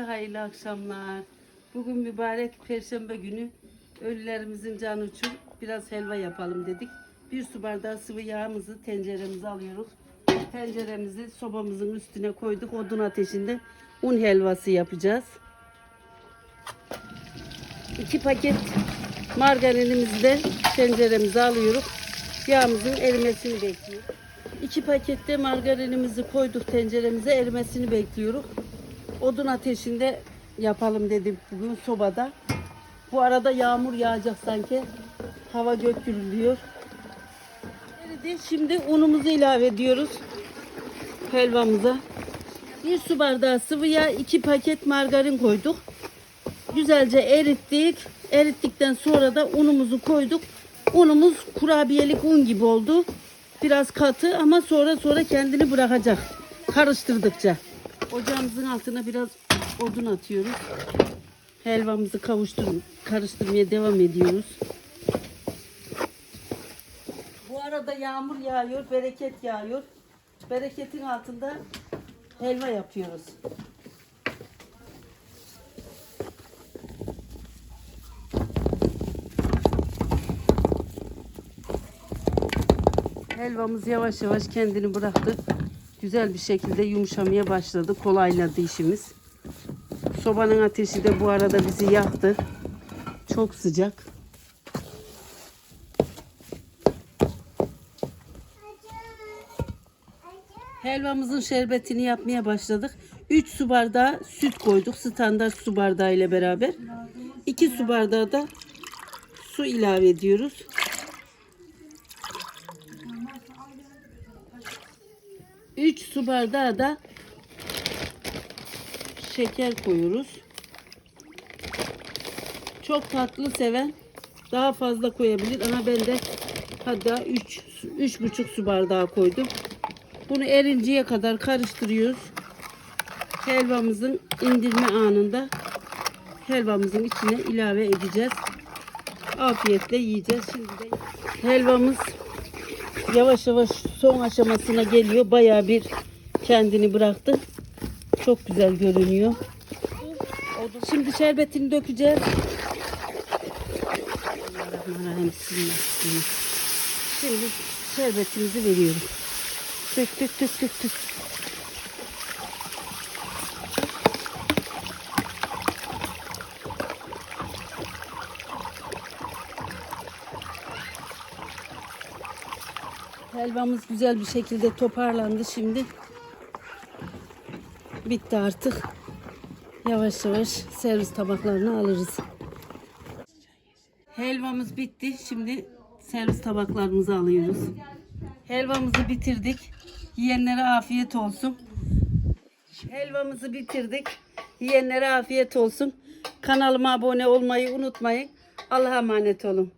Herkese hayırlı akşamlar. Bugün mübarek perşembe günü ölülerimizin canı için biraz helva yapalım dedik. Bir su bardağı sıvı yağımızı tenceremize alıyoruz. Tenceremizi sobamızın üstüne koyduk. Odun ateşinde un helvası yapacağız. İki paket margarinimizi de tenceremize alıyoruz. Yağımızın erimesini bekliyoruz. İki pakette margarinimizi koyduk tenceremize erimesini bekliyoruz. Odun ateşinde yapalım dedim bugün sobada. Bu arada yağmur yağacak sanki. Hava gök gürülüyor. Şimdi unumuzu ilave ediyoruz helvamıza. Bir su bardağı sıvı yağ, iki paket margarin koyduk. Güzelce erittik. Erittikten sonra da unumuzu koyduk. Unumuz kurabiyelik un gibi oldu. Biraz katı ama sonra sonra kendini bırakacak. Karıştırdıkça. Ocağımızın altına biraz odun atıyoruz. Helvamızı kavuştur karıştırmaya devam ediyoruz. Bu arada yağmur yağıyor, bereket yağıyor. Bereketin altında helva yapıyoruz. Helvamız yavaş yavaş kendini bıraktı. Güzel bir şekilde yumuşamaya başladı. Kolayladı işimiz. Sobanın ateşi de bu arada bizi yaktı. Çok sıcak. Helvamızın şerbetini yapmaya başladık. 3 su bardağı süt koyduk. Standart su bardağı ile beraber. 2 su bardağı da su ilave ediyoruz. Üç su bardağı da şeker koyuyoruz. Çok tatlı seven daha fazla koyabilir ama ben de hatta 3 üç buçuk su bardağı koydum. Bunu erinceye kadar karıştırıyoruz. Helvamızın indirme anında helvamızın içine ilave edeceğiz. Afiyetle yiyeceğiz. Şimdi de helvamız yavaş yavaş son aşamasına geliyor. Bayağı bir kendini bıraktı. Çok güzel görünüyor. Şimdi şerbetini dökeceğiz. Şimdi şerbetimizi veriyorum. Dök dök dök dök dök. Helvamız güzel bir şekilde toparlandı şimdi. Bitti artık. Yavaş yavaş servis tabaklarına alırız. Helvamız bitti. Şimdi servis tabaklarımızı alıyoruz. Helvamızı bitirdik. Yiyenlere afiyet olsun. Helvamızı bitirdik. Yiyenlere afiyet olsun. Kanalıma abone olmayı unutmayın. Allah'a emanet olun.